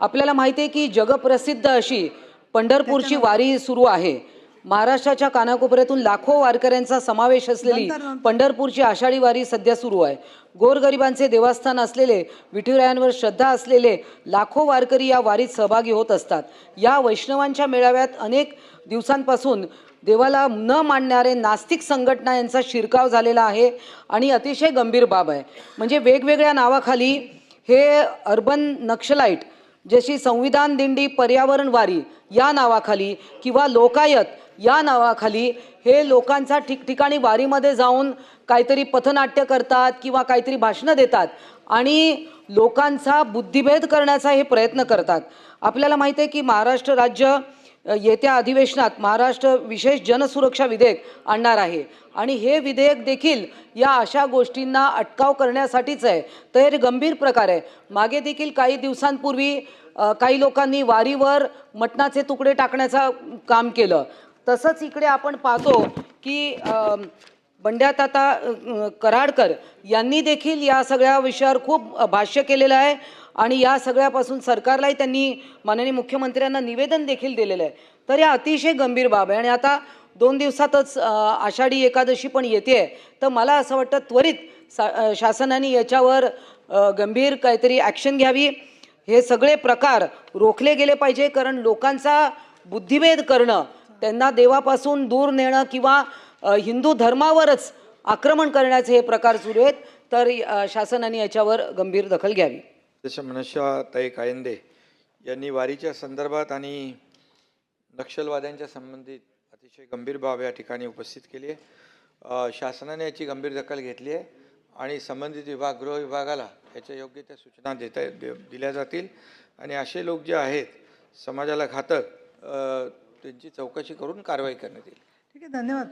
आपल्याला माहिती आहे की जगप्रसिद्ध अशी पंढरपूरची वारी सुरू आहे. महाराष्ट्राच्या कानाकोपऱ्यातून लाखो वारकऱ्यांचा समावेश असलेली पंढरपूरची आषाढी वारी सध्या सुरू आहे. गोरगरिबांचे देवस्थान असलेले विठुरायांवर श्रद्धा असलेले लाखो वारकरी या वारीत सहभागी होत असतात. या वैष्णवांच्या मेळाव्यात अनेक दिवसांपासून देवाला न मानणारे नास्तिक संघटना यांचा शिरकाव झालेला आहे आणि अतिशय गंभीर बाब आहे. म्हणजे वेगवेगळ्या नावाखाली हे अर्बन नक्षलाईट जशी संविधान दिंडी पर्यावरण वारी या नावाखाली किंवा लोकायत या नावाखाली हे लोकांचा ठिकठिकाणी वारीमध्ये जाऊन काहीतरी पथनाट्य करतात किंवा काहीतरी भाषणं देतात आणि लोकांचा बुद्धिभेद करण्याचा हे प्रयत्न करतात. आपल्याला माहिती आहे की महाराष्ट्र राज्य येत्या अधिवेशनात महाराष्ट्र विशेष जनसुरक्षा विधेयक आणणार आहे. आणि हे विधेयक देखील या अशा गोष्टींना अटकाव करण्यासाठीच आहे. तर हे गंभीर प्रकार आहे. मागे देखील काही दिवसांपूर्वी काही लोकांनी वारीवर मटणाचे तुकडे टाकण्याचं काम केलं. तसंच इकडे आपण पाहतो की बंड्याताता कराडकर यांनी देखील या सगळ्या विषयावर खूप भाष्य केलेलं आहे. आणि या सगळ्यापासून सरकारलाही त्यांनी माननीय मुख्यमंत्र्यांना निवेदन देखील दिलेलं आहे. तर या अतिशय गंभीर बाब आहे आणि आता दोन दिवसातच आषाढी एकादशी पण येते तर मला असं वाटतं त्वरित सा शासनाने याच्यावर गंभीर काहीतरी ॲक्शन घ्यावी. हे सगळे प्रकार रोखले गेले पाहिजे कारण लोकांचा बुद्धिभेद करणं त्यांना देवापासून दूर नेणं किंवा हिंदू धर्मावरच आक्रमण करण्याचे हे प्रकार सुरू आहेत. तर शासनाने याच्यावर गंभीर दखल घ्यावी. जसं मनष्याताई कायंदे यांनी वारीच्या संदर्भात आणि नक्षलवाद्यांच्या संबंधित अतिशय गंभीर बाब या ठिकाणी उपस्थित केली आहे. शासनाने याची गंभीर दखल घेतली आहे आणि संबंधित विभाग गृह विभागाला याच्या योग्य त्या सूचना देता दे- दिल्या जातील. आणि असे लोक जे आहेत समाजाला घातक त्यांची चौकशी करून कारवाई करण्यात येईल. ठीक आहे धन्यवाद.